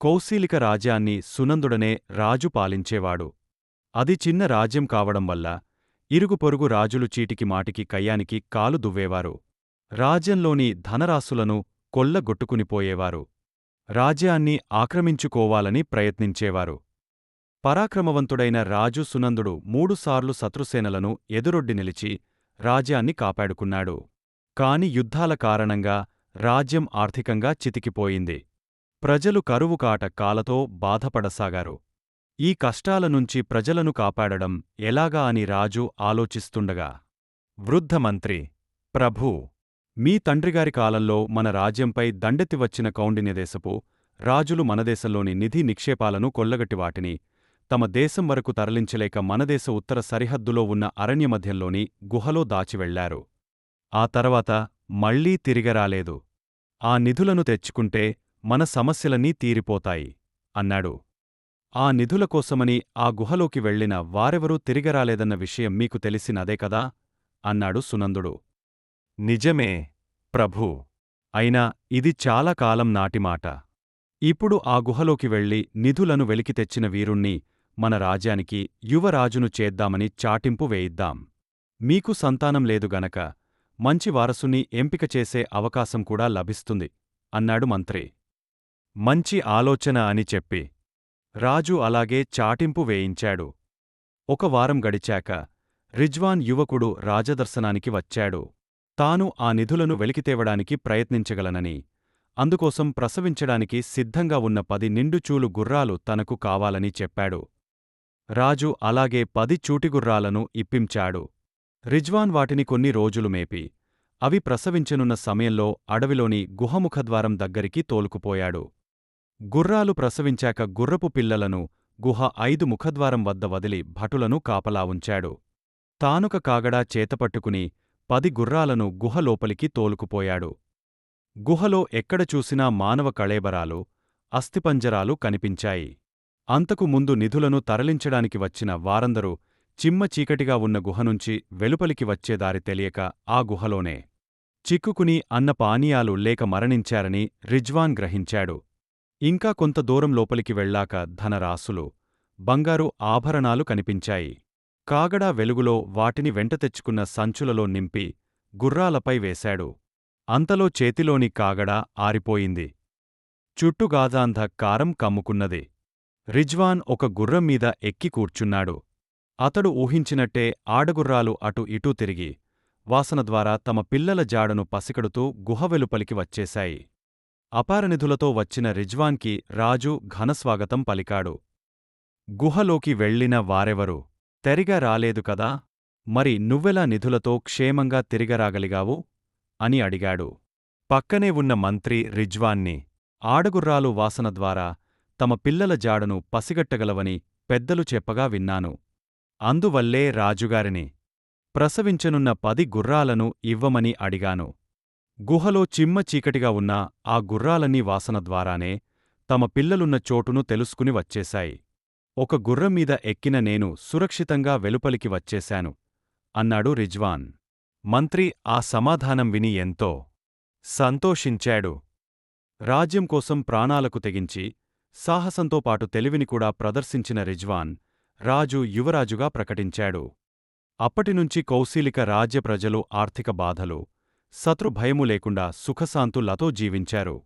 కౌశీలిక రాజ్యాన్ని సునందుడనే రాజు పాలించేవాడు. అది చిన్న రాజ్యం కావడం వల్ల ఇరుగు పొరుగు రాజులు చీటికి మాటికి కయ్యానికి కాలు దువ్వేవారు. రాజ్యంలోని ధనరాశులను కొల్లగొట్టుకునిపోయేవారు రాజ్యాన్ని ఆక్రమించుకోవాలని ప్రయత్నించేవారు. పరాక్రమవంతుడైన రాజు సునందుడు మూడుసార్లు శత్రుసేనలను ఎదురొడ్డి నిలిచి రాజ్యాన్ని కాపాడుకున్నాడు. కాని యుద్ధాల కారణంగా రాజ్యం ఆర్థికంగా చితికిపోయింది. ప్రజలు కరువుకాట కాలతో బాధపడసాగారు. ఈ కష్టాల నుంచి ప్రజలను కాపాడడం ఎలాగా అని రాజు ఆలోచిస్తుండగా వృద్ధ మంత్రి ప్రభూ మీ తండ్రిగారి కాలంలో మన రాజ్యంపై దండెత్తి వచ్చిన కౌండిన్యదేశపు రాజులు మనదేశంలోని నిధి నిక్షేపాలను కొల్లగట్టి వాటిని తమ దేశం వరకు తరలించలేక మనదేశ ఉత్తర సరిహద్దులో ఉన్న అరణ్యమధ్యంలోని గుహలో దాచివెళ్ళారు. ఆ తర్వాత మళ్ళీ తిరిగరాలేదు ఆ నిధులను తెచ్చుకుంటే మన సమస్యలన్నీ తీరిపోతాయి అన్నాడు. ఆ నిధుల కోసమని ఆ గుహలోకి వెళ్ళిన వారెవరూ తిరిగరాలేదన్న విషయం మీకు తెలిసినదే కదా? అన్నాడు సునందుడు. నిజమే ప్రభూ. అయినా ఇది చాలా కాలం నాటిమాట ఇప్పుడు ఆ గుహలోకి వెళ్ళి నిధులను వెలికి తెచ్చిన వీరుణ్ణి మన రాజ్యానికి యువరాజును చేద్దామని చాటింపు వేయిద్దాం. మీకు సంతానం లేదు గనక మంచి వారసుని ఎంపిక చేసే అవకాశం కూడా లభిస్తుంది అన్నాడు మంత్రి. మంచి ఆలోచన అని చెప్పి. రాజు అలాగే చాటింపు వేయించాడు. ఒక వారం గడిచాక రిజ్వాన్ యువకుడు రాజదర్శనానికి వచ్చాడు. తాను ఆ నిధులను వెలికితేవడానికి ప్రయత్నించగలనని అందుకోసం ప్రసవించడానికి సిద్ధంగా ఉన్న పది నిండుచూలు గుర్రాలు తనకు కావాలని చెప్పాడు. రాజు అలాగే పది చూటిగుర్రాలను ఇప్పించాడు. రిజ్వాన్ వాటిని కొన్ని రోజులు మేపి అవి ప్రసవించనున్న సమయంలో అడవిలోని గుహముఖద్వారం దగ్గరికి తోలుకుపోయాడు. గుర్రాలు ప్రసవించాక గుర్రపు పిల్లలను గుహ ఐదు ముఖద్వారం వద్ద వదిలి భటులను కాపలా ఉంచాడు. తానుక కాగడా చేతపట్టుకుని పది గుర్రాలను గుహలోపలికి తోలుకుపోయాడు. గుహలో ఎక్కడ చూసినా మానవ కళేబరాలు అస్థిపంజరాలు కనిపించాయి. అంతకు ముందు నిధులను తరలించడానికి వచ్చిన వారందరూ చిమ్మ చీకటిగా ఉన్న గుహనుంచి వెలుపలికి వచ్చేదారి తెలియక ఆ గుహలోనే చిక్కుకుని అన్న పానీయాలు లేక మరణించారని రిజ్వాన్ గ్రహించాడు. ఇంకా కొంత దూరం లోపలికి వెళ్ళాక ధనరాసులు బంగారు ఆభరణాలు కనిపించాయి. కాగడా వెలుగులో వాటిని వెంట తెచ్చుకున్న సంచులలో నింపి గుర్రాలపై వేశాడు. అంతలో చేతిలోని కాగడా ఆరిపోయింది. చుట్టుగాజాంధ కారం కమ్ముకున్నది. రిజ్వాన్ ఒక గుర్రం మీద ఎక్కి కూర్చున్నాడు. అతడు ఊహించినట్టే ఆడగుర్రాలు అటు ఇటూ తిరిగి వాసన ద్వారా తమ పిల్లల జాడను పసికడుతూ గుహ వెలుపలికి వచ్చేశాయి. అపారనిధులతో వచ్చిన రిజ్వాన్కి రాజు ఘనస్వాగతం పలికాడు. గుహలోకి వెళ్ళిన వారెవరు? తెరిగా రాలేదు కదా? మరి నువ్వెలా నిధులతో క్షేమంగా తిరిగరాగలిగావు? అని అడిగాడు. పక్కనే ఉన్న మంత్రి రిజ్వాన్ని ఆడగుర్రాలు వాసన ద్వారా తమ పిల్లల జాడను పసిగట్టగలవని పెద్దలు చెప్పగా విన్నాను. అందువల్లే రాజుగారిని ప్రసవించనున్న పది గుర్రాలను ఇవ్వమని అడిగాను. గుహలో చిమ్మ చీకటిగా ఉన్న ఆ గుర్రాలన్నీ వాసన ద్వారానే తమ పిల్లలున్న చోటును తెలుసుకుని వచ్చేశాయి. ఒక గుర్రంమీద ఎక్కిన నేను సురక్షితంగా వెలుపలికి వచ్చేశాను అన్నాడు రిజ్వాన్. మంత్రి ఆ సమాధానం విని ఎంతో సంతోషించాడు. రాజ్యం కోసం ప్రాణాలకు తెగించి సాహసంతో పాటు తెలివిని కూడా ప్రదర్శించిన రిజ్వాన్ రాజు యువరాజుగా ప్రకటించాడు. అప్పటినుంచి కౌశీలిక రాజ్య ప్రజలు ఆర్థిక బాధలు శత్రుభయము లేకుండా సుఖశాంతులతో జీవించారు.